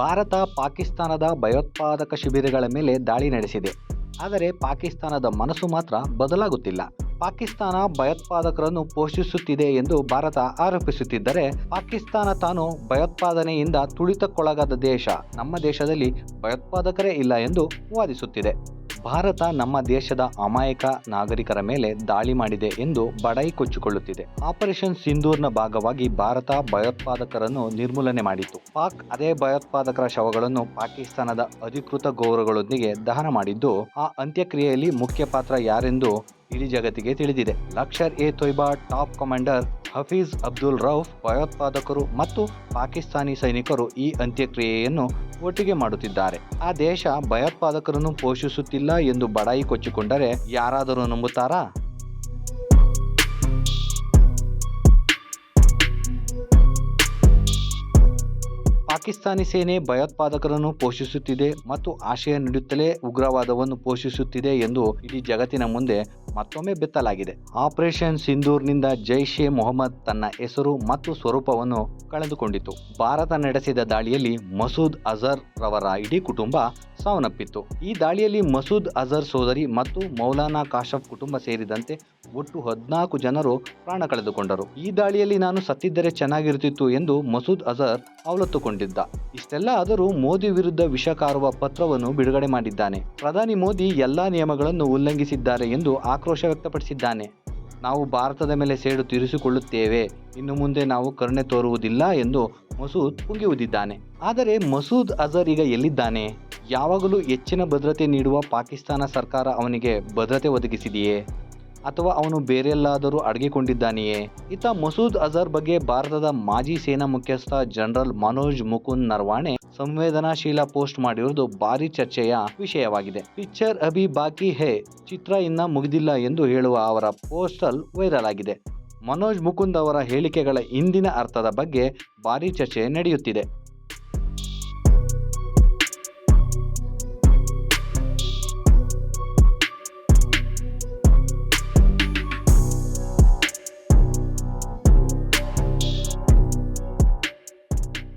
ಭಾರತ ಪಾಕಿಸ್ತಾನದ ಭಯೋತ್ಪಾದಕ ಶಿಬಿರಗಳ ಮೇಲೆ ದಾಳಿ ನಡೆಸಿದೆ. ಆದರೆ ಪಾಕಿಸ್ತಾನದ ಮನಸ್ಸು ಮಾತ್ರ ಬದಲಾಗುತ್ತಿಲ್ಲ. ಪಾಕಿಸ್ತಾನ ಭಯೋತ್ಪಾದಕರನ್ನು ಪೋಷಿಸುತ್ತಿದೆ ಎಂದು ಭಾರತ ಆರೋಪಿಸುತ್ತಿದ್ದರೆ ಪಾಕಿಸ್ತಾನ ತಾನು ಭಯೋತ್ಪಾದನೆಯಿಂದ ತುಳಿತಕ್ಕೊಳಗಾದ ದೇಶ. ನಮ್ಮ ದೇಶದಲ್ಲಿ ಭಯೋತ್ಪಾದಕರೇ ಇಲ್ಲ ಎಂದು ವಾದಿಸುತ್ತಿದೆ. ಭಾರತ ನಮ್ಮ ದೇಶದ ಅಮಾಯಕ ನಾಗರಿಕರ ಮೇಲೆ ದಾಳಿ ಮಾಡಿದೆ ಎಂದು ಬಡಾಯಿ ಕೊಚ್ಚಿಕೊಳ್ಳುತ್ತಿದೆ. ಆಪರೇಷನ್ ಸಿಂಧೂರ್ನ ಭಾಗವಾಗಿ ಭಾರತ ಭಯೋತ್ಪಾದಕರನ್ನು ನಿರ್ಮೂಲನೆ ಮಾಡಿತು ಪಾಕ್ ಅದೇ ಭಯೋತ್ಪಾದಕರ ಶವಗಳನ್ನು ಪಾಕಿಸ್ತಾನದ ಅಧಿಕೃತ ಗೌರವಗಳೊಂದಿಗೆ ದಹನ ಮಾಡಿದ್ದು, ಆ ಅಂತ್ಯಕ್ರಿಯೆಯಲ್ಲಿ ಮುಖ್ಯ ಪಾತ್ರ ಯಾರೆಂದು ಇಡೀ ಜಗತ್ತಿಗೆ ತಿಳಿದಿದೆ. ಲಕ್ಷರ್ ಎ ತೊಯ್ಬಾ, ಟಾಪ್ ಕಮಾಂಡರ್ ಹಫೀಜ್ ಅಬ್ದುಲ್ ರೌಫ್, ಭಯೋತ್ಪಾದಕರು ಮತ್ತು ಪಾಕಿಸ್ತಾನಿ ಸೈನಿಕರು ಈ ಅಂತ್ಯಕ್ರಿಯೆಯನ್ನು ಒಟ್ಟಿಗೆ ಮಾಡುತ್ತಿದ್ದಾರೆ. ಆ ದೇಶ ಭಯೋತ್ಪಾದಕರನ್ನು ಪೋಷಿಸುತ್ತಿಲ್ಲ ಎಂದು ಬಡಾಯಿ ಕೊಚ್ಚಿಕೊಂಡರೆ ಯಾರಾದರೂ ನಂಬುತ್ತಾರಾ? ಪಾಕಿಸ್ತಾನಿ ಸೇನೆ ಭಯೋತ್ಪಾದಕರನ್ನು ಪೋಷಿಸುತ್ತಿದೆ ಮತ್ತು ಆಶಯ ನೀಡುತ್ತಲೇ ಉಗ್ರವಾದವನ್ನು ಪೋಷಿಸುತ್ತಿದೆ ಎಂದು ಇಡೀ ಜಗತ್ತಿನ ಮುಂದೆ ಮತ್ತೊಮ್ಮೆ ಬೆತ್ತಲಾಗಿದೆ. ಆಪರೇಷನ್ ಸಿಂಧೂರ್ನಿಂದ ಜೈಷ್ ಎ ಮೊಹಮ್ಮದ್ ತನ್ನ ಹೆಸರು ಮತ್ತು ಸ್ವರೂಪವನ್ನು ಕಳೆದುಕೊಂಡಿತು. ಭಾರತ ನಡೆಸಿದ ದಾಳಿಯಲ್ಲಿ ಮಸೂದ್ ಅಜರ್ ರವರ ಇಡೀ ಕುಟುಂಬ ಸಾವನ್ನಪ್ಪಿತ್ತು. ಈ ದಾಳಿಯಲ್ಲಿ ಮಸೂದ್ ಅಜರ್ ಸೋದರಿ ಮತ್ತು ಮೌಲಾನಾ ಕಾಶಫ್ ಕುಟುಂಬ ಸೇರಿದಂತೆ ಒಟ್ಟು ಹದಿನಾಲ್ಕು ಜನರು ಪ್ರಾಣ ಕಳೆದುಕೊಂಡರು. ಈ ದಾಳಿಯಲ್ಲಿ ನಾನು ಸತ್ತಿದ್ದರೆ ಚೆನ್ನಾಗಿರುತ್ತಿತ್ತು ಎಂದು ಮಸೂದ್ ಅಜರ್ ಅವಲತ್ತುಕೊಂಡಿದ್ದ ಇಷ್ಟೆಲ್ಲ ಆದರೂ ಮೋದಿ ವಿರುದ್ಧ ವಿಷ ಕಾರುವ ಪತ್ರವನ್ನು ಬಿಡುಗಡೆ ಮಾಡಿದ್ದಾನೆ. ಪ್ರಧಾನಿ ಮೋದಿ ಎಲ್ಲಾ ನಿಯಮಗಳನ್ನು ಉಲ್ಲಂಘಿಸಿದ್ದಾರೆ ಎಂದು ಆಕ್ರೋಶ ವ್ಯಕ್ತಪಡಿಸಿದ್ದಾನೆ. ನಾವು ಭಾರತದ ಮೇಲೆ ಸೇಡು ತೀರಿಸಿಕೊಳ್ಳುತ್ತೇವೆ. ಇನ್ನು ಮುಂದೆ ನಾವು ಕರುಣೆ ತೋರುವುದಿಲ್ಲ ಎಂದು ಮಸೂದ್ ಪುಂಗಿ ಆದರೆ ಮಸೂದ್ ಅಜರ್ ಈಗ ಎಲ್ಲಿದ್ದಾನೆ? ಯಾವಾಗಲೂ ಹೆಚ್ಚಿನ ಭದ್ರತೆ ನೀಡುವ ಪಾಕಿಸ್ತಾನ ಸರ್ಕಾರ ಅವನಿಗೆ ಭದ್ರತೆ ಒದಗಿಸಿದೆಯೇ? ಅಥವಾ ಅವನು ಬೇರೆಲ್ಲಾದರೂ ಅಡಗಿಕೊಂಡಿದ್ದಾನೆಯೇ? ಇತ್ತ ಮಸೂದ್ ಅಜರ್ ಬಗ್ಗೆ ಭಾರತದ ಮಾಜಿ ಸೇನಾ ಮುಖ್ಯಸ್ಥ ಜನರಲ್ ಮನೋಜ್ ಮುಕುಂದ್ ನರ್ವಾಣೆ ಸಂವೇದನಾಶೀಲ ಪೋಸ್ಟ್ ಮಾಡಿರುವುದು ಭಾರಿ ಚರ್ಚೆಯ ವಿಷಯವಾಗಿದೆ. ಪಿಕ್ಚರ್ ಅಭಿ ಬಾಕಿ ಹೇ, ಚಿತ್ರ ಇನ್ನ ಮುಗಿದಿಲ್ಲ ಎಂದು ಹೇಳುವ ಅವರ ಪೋಸ್ಟಲ್ ವೈರಲ್ ಆಗಿದೆ. ಮನೋಜ್ ಮುಕುಂದ್ ಅವರ ಹೇಳಿಕೆಗಳ ಇಂದಿನ ಅರ್ಥದ ಬಗ್ಗೆ ಭಾರಿ ಚರ್ಚೆ ನಡೆಯುತ್ತಿದೆ.